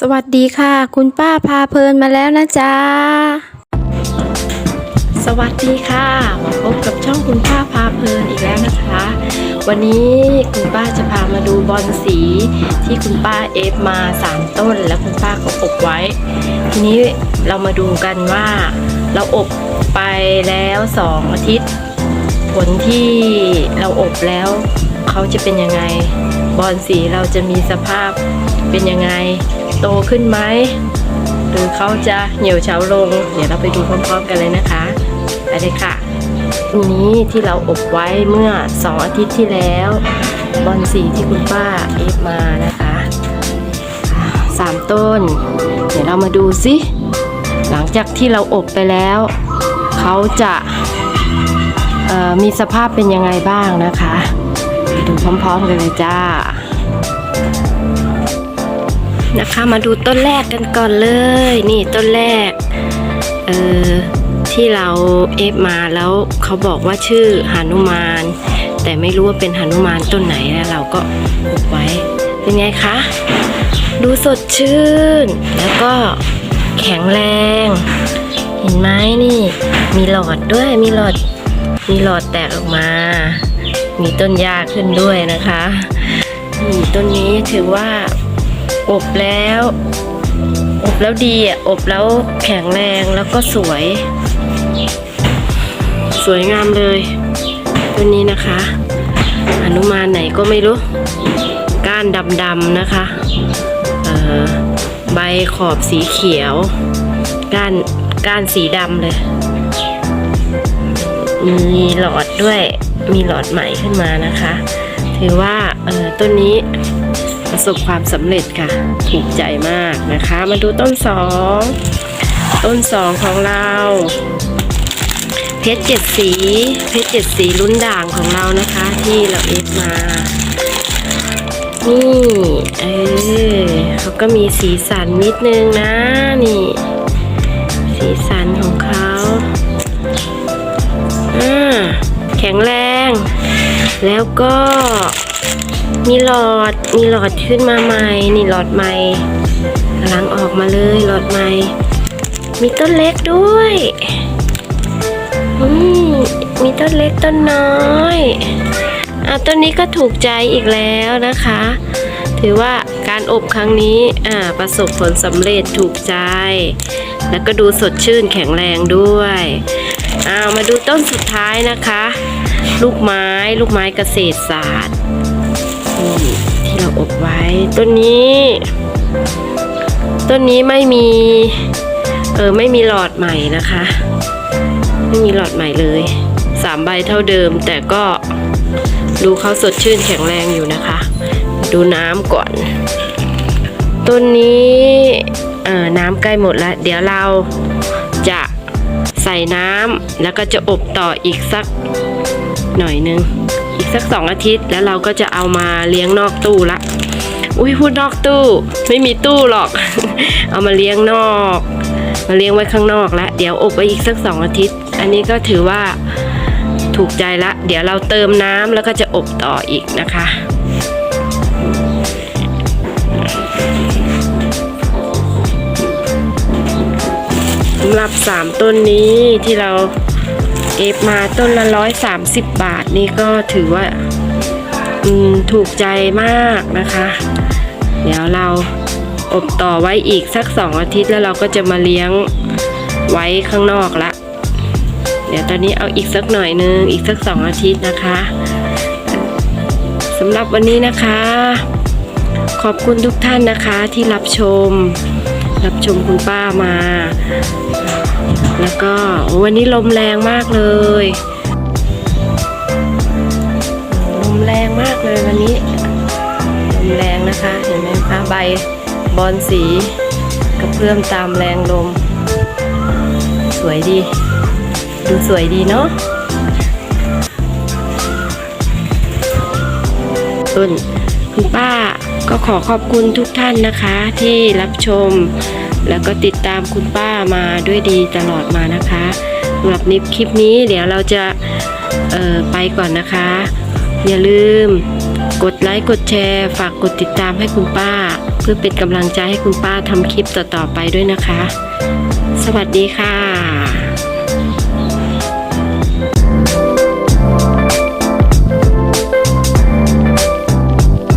สวัสดีค่ะ คุณป้าพาเพลินมาแล้วนะจ๊ะ สวัสดีค่ะมาพบกับช่องคุณป้าพาเพลินอีกแล้วนะคะ วันนี้คุณป้าจะพามาดูบอลสีที่คุณป้าเอฟมา 3 ต้น แล้วคุณป้าก็อบไว้ ทีนี้เรามาดูกันว่า เราอบไปแล้ว 2 อาทิตย์ ผลที่เราอบแล้วเขาจะเป็นยังไงบอลสีเราจะมีสภาพเป็นยังไง โตขึ้นไหมหรือเขาจะเหี่ยวเฉาลง เดี๋ยวเราไปดูพร้อมๆกันเลยนะคะไปเลยค่ะอันนี้ที่เราอบไว้เมื่อ 2 อาทิตย์ที่แล้ว บอลสีที่คุณป้าเอฟมานะคะอ่าสามต้น เดี๋ยวเรามาดูสิหลังจากที่เราอบไปแล้ว เขาจะมีสภาพเป็นยังไงบ้างนะคะ ไปดูพร้อมๆกันเลยจ้า นะคะ มาดูต้นแรกกันก่อนเลย นี่ต้นแรก เออที่เราเอฟมาแล้วเขาบอกว่าชื่อหานุมาน แต่ไม่รู้ว่าเป็นหานุมานต้นไหนแล้วเราก็ปลูกไว้ เป็นไงคะ ดูสดชื่น แล้วก็แข็งแรง เห็นไหมนี่ มีหลอดด้วยมีหลอด มีหลอดแตกออกมา มีต้นหญ้าขึ้นด้วยนะคะ ต้นนี้ถือว่า อบแล้ว อบแล้วดีอะ อบแล้วแข็งแรงแล้วก็สวย สวยงามเลย ตัวนี้นะคะอนุมานไหนก็ไม่รู้ ก้านดำๆนะคะ ใบขอบสีเขียว ก้านก้านสีดำเลย มีหลอดด้วยมีหลอดใหม่ขึ้นมานะคะ ถือว่าต้นนี้ ประสบความสำเร็จค่ะ ถูกใจมากนะคะ มาดูต้นสองต้นสองของเรา เพชรเจ็ดสี เพชรเจ็ดสีลุ้นด่างของเรานะคะ ที่เราเอฟมานี่เออเขาก็มีสีสันนิดนึงนะนี่ สีสันของเขาอ่าแข็งแรง แล้วก็ มีหลอด มีหลอดขึ้นมาใหม่ นี่หลอดใหม่กำลังออกมาเลยหลอดใหม่ มีต้นเล็กด้วยอืมมีต้นเล็กต้นน้อยอะต้นนี้ก็ถูกใจอีกแล้วนะคะ ถือว่าการอบครั้งนี้อ่าประสบผลสำเร็จถูกใจ แล้วก็ดูสดชื่นแข็งแรงด้วยอ้าวมาดูต้นสุดท้ายนะคะ ลูกไม้ลูกไม้เกษตรศาสตร์ ที่เราอบไว้ ต้นนี้ ต้นนี้ไม่มีเออไม่มีหลอดใหม่นะคะ ไม่มีหลอดใหม่เลยสามใบเท่าเดิม แต่ก็ดูเขาสดชื่นแข็งแรงอยู่นะคะ ดูน้ำก่อน ต้นนี้เออน้ำใกล้หมดแล้ว เดี๋ยวเราจะใส่น้ำแล้วก็จะอบต่ออีกสักหน่อยนึง อีกสักสองอาทิตย์แล้วเราก็จะเอามาเลี้ยงนอกตู้ละ อุ้ยพูดนอกตู้ ไม่มีตู้หรอก เอามาเลี้ยงนอก มาเลี้ยงไว้ข้างนอกล้วเดี๋ยวอบไว้อีกสักสองอาทิตย์ อันนี้ก็ถือว่าถูกใจละ เดี๋ยวเราเติมน้ำแล้วก็จะอบต่ออีกนะคะสำหรับ 3 ต้นนี้ที่เรา เอฟมาต้นละร้อยสามสิบบาทนี่ก็ถือว่าถูกใจมากนะคะ เดี๋ยวเราอบต่อไว้อีกสักสองอาทิตย์แล้วเราก็จะมาเลี้ยงไว้ข้างนอกละ เดี๋ยวตอนนี้เอาอีกสักหน่อยนึงอีกสักสองอาทิตย์นะคะสำหรับวันนี้นะคะ ขอบคุณทุกท่านนะคะที่รับชม รับชมคุณป้ามา แล้วก็วันนี้ลมแรงมากเลย ลมแรงมากเลยวันนี้ ลมแรงนะคะ เห็นไหมคะใบบอลสีกระเพื่อมตามแรงลม สวยดี ดูสวยดีเนาะต้นคุณป้าก็ขอขอบคุณทุกท่านนะคะที่รับชม แล้วก็ติดตามคุณป้ามาด้วยดีตลอดมานะคะสำหรับนิปคลิปนี้เดี๋ยวเราจะไปก่อนนะคะ อย่าลืมกดไลค์กดแชร์ ฝากกดติดตามให้คุณป้า เพื่อเป็นกำลังใจให้คุณป้าทำคลิปต่อๆไปด้วยนะคะ สวัสดีค่ะ